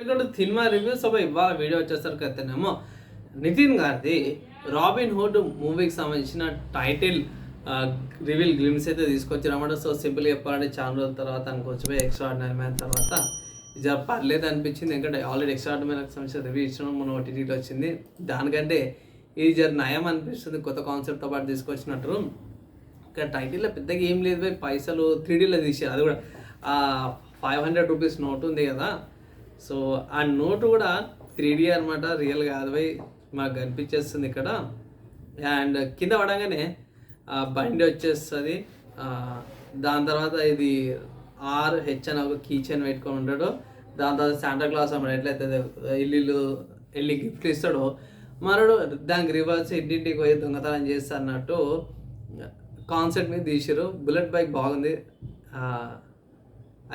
Welcome cinema reviews so ఇవాళ video వచ్చేసరికి అయితేనేమో నితిన్ గారిది రాబిన్ హుడ్ మూవీకి సంబంధించిన టైటిల్ రివీల్ గ్లిమ్స్ అయితే తీసుకొచ్చారన్నమాట. సో సింపుల్ చెప్పాలంటే చాలా రోజుల తర్వాత అనుకోవచ్చు ఎక్స్ట్రా ఆర్డినరీ మ్యాన్ తర్వాత. ఇది పర్లేదు అనిపించింది. ఎందుకంటే ఆల్రెడీ ఎక్స్ట్రా ఆర్డినరీ సంబంధించిన రివ్యూ ఇచ్చిన మన ఓటీటీలో వచ్చింది. దానికంటే ఇది జర నయం అనిపిస్తుంది కొత్త కాన్సెప్ట్తో పాటు తీసుకొచ్చినట్టు. ఇక్కడ టైటిల్లో పెద్దగా ఏం లేదు పైసలు త్రీడీలో తీసారు అది కూడా ఫైవ్ హండ్రెడ్ రూపీస్ నోట్ ఉంది కదా. సో ఆ నోటు కూడా త్రీ డీ అనమాట రియల్ కాదు మాకు కనిపించేస్తుంది ఇక్కడ. అండ్ కింద పడగానే బండి వచ్చేస్తుంది. దాని తర్వాత ఇది ఆర్ హెచ్ అని ఒక కీచెన్ పెట్టుకొని ఉంటాడు. దాని తర్వాత శాంటా క్లాస్ అన్నమాట ఎట్లయితే ఇల్లు వెళ్ళి గిఫ్ట్లు ఇస్తాడో. మరడు దానికి రివర్స్ ఇంటింటికి పోయి దొంగతనం చేస్తా అన్నట్టు కాన్సెప్ట్ మీద తీసారు బుల్లెట్ బైక్ బాగుంది.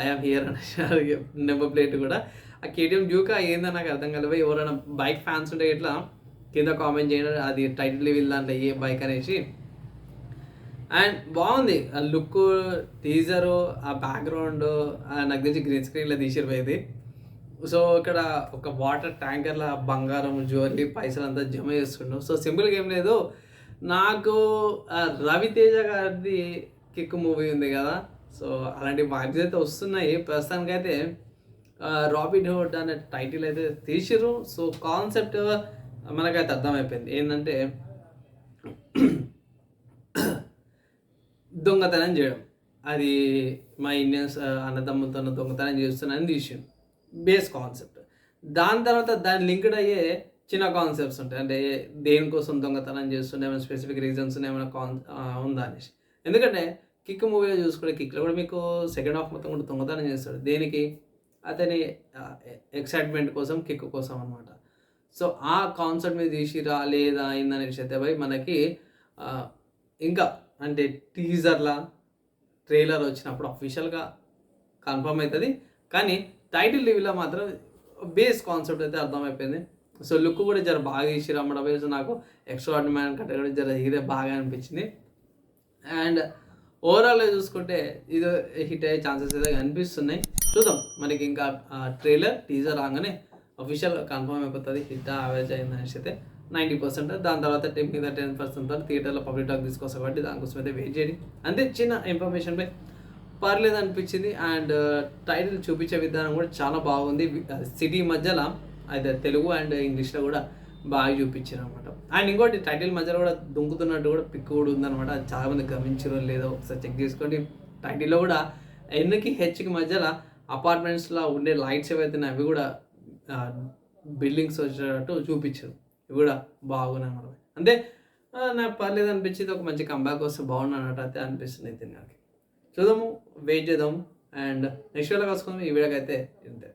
ఐఆమ్ హియర్ అని నెంబర్ ప్లేట్ కూడా. ఆ కేటీఎం డ్యూకా ఏందో నాకు అర్థం కాలేదు. ఎవరైనా బైక్ ఫ్యాన్స్ ఉంటే ఎట్లా కింద కామెంట్ చేయండి అది టైటిల్ వీళ్ళంటే ఏ బైక్ అనేసి. అండ్ బాగుంది. ఆ లుక్ టీజరు ఆ బ్యాక్గ్రౌండ్ నాకు తెలిసి గ్రీన్ స్క్రీన్లో తీసిరు సో ఇక్కడ ఒక వాటర్ ట్యాంకర్ల బంగారం జ్యువెలరీ పైసలు అంతా జమ చేస్తుండు. సో సింపుల్గా ఏం లేదు. నాకు రవితేజ గారిది కిక్ మూవీ ఉంది కదా. సో అలాంటి వైబ్స్ అయితే వస్తున్నాయి. ప్రస్తుతానికైతే రాబిన్ హుడ్ అనే టైటిల్ అయితే తీసిరు సో కాన్సెప్ట్ మనకైతే అర్థమైపోయింది. ఏంటంటే దొంగతనం చేయడం. అది మా ఇండియన్స్ అన్నదమ్ములతో దొంగతనం చేస్తున్నాను తీసిండు బేస్ కాన్సెప్ట్ దాని తర్వాత దాని లింక్డ్ అయ్యే చిన్న కాన్సెప్ట్స్ ఉంటాయి. అంటే దేనికోసం దొంగతనం చేస్తుండే ఏమైనా స్పెసిఫిక్ రీజన్స్ ఏమైనా కాన్ ఉందా అనేసి. ఎందుకంటే కిక్ మూవీలో చూసుకుంటే కిక్లో కూడా మీకు సెకండ్ హాఫ్ మొత్తం కూడా దొంగతనం చేస్తాడు. దేనికి? అతని ఎక్సైట్మెంట్ కోసం కిక్ కోసం అనమాట సో ఆ కాన్సెప్ట్ మీద తీసిరా లేదా అయిందనే అయితే మనకి ఇంకా అంటే టీజర్లా ట్రైలర్ వచ్చినప్పుడు అఫీషియల్గా కన్ఫర్మ్ అవుతుంది కానీ టైటిల్ రివ్యూలో మాత్రం బేస్ కాన్సెప్ట్ అయితే అర్థమైపోయింది. సో లుక్ కూడా జర బాగా తీసి రమ్మడం వేసి నాకు ఎక్స్ట్రా మ్యాన్ కట్ట కూడా జర ఇదే బాగా అనిపించింది. అండ్ ఓవరాల్గా చూసుకుంటే ఇది హిట్ అయ్యే ఛాన్సెస్ అయితే కనిపిస్తున్నాయి. చూద్దాం. మనకి ఇంకా ట్రైలర్ టీజర్ రాగానే అఫీషియల్ కన్ఫర్మ్ అయిపోతుంది. హిట్ యావరేజ్ అయింది అనేసి అయితే నైంటీ పర్సెంట్ దాని తర్వాత టెన్ మీద టెన్ పర్సెంట్ తర్వాత థియేటర్లో పబ్లిక్ టాక్ తీసుకొస్తా కాబట్టి దానికోసం అయితే వెయిట్ చేయండి. అంతే చిన్న ఇన్ఫర్మేషన్ పై. పర్లేదు అనిపించింది. అండ్ టైటిల్ చూపించే విధానం కూడా చాలా బాగుంది. సిటీ మధ్యలో అయితే తెలుగు అండ్ ఇంగ్లీష్లో కూడా బాగా చూపించారు అనమాట అండ్ ఇంకోటి టైటిల్ మధ్యలో కూడా దుంకుతున్నట్టు కూడా పిక్ కూడా ఉందన్నమాట. అది చాలా మంది గమనించారో లేదో ఒకసారి చెక్ చేసుకోండి. టైటిల్లో కూడా ఎన్కి హెచ్కి మధ్యలో అపార్ట్మెంట్స్లో ఉండే లైట్స్ ఏవైతే ఉన్నాయో అవి కూడా బిల్డింగ్స్ వచ్చేటట్టు చూపించారు. ఇవి కూడా బాగున్నాయి అనమాట అంటే నాకు పర్లేదు అనిపించింది ఒక మంచి కంబ్యాక్ వస్తే బాగున్నానట్టు అయితే అనిపిస్తుంది అయితే నాకు చూద్దాము వెయిట్ చేద్దాము అండ్ నెక్స్ట్ వీడియో కలుసుకుందాం. ఈ వీడియోకి అయితే ఇంతే.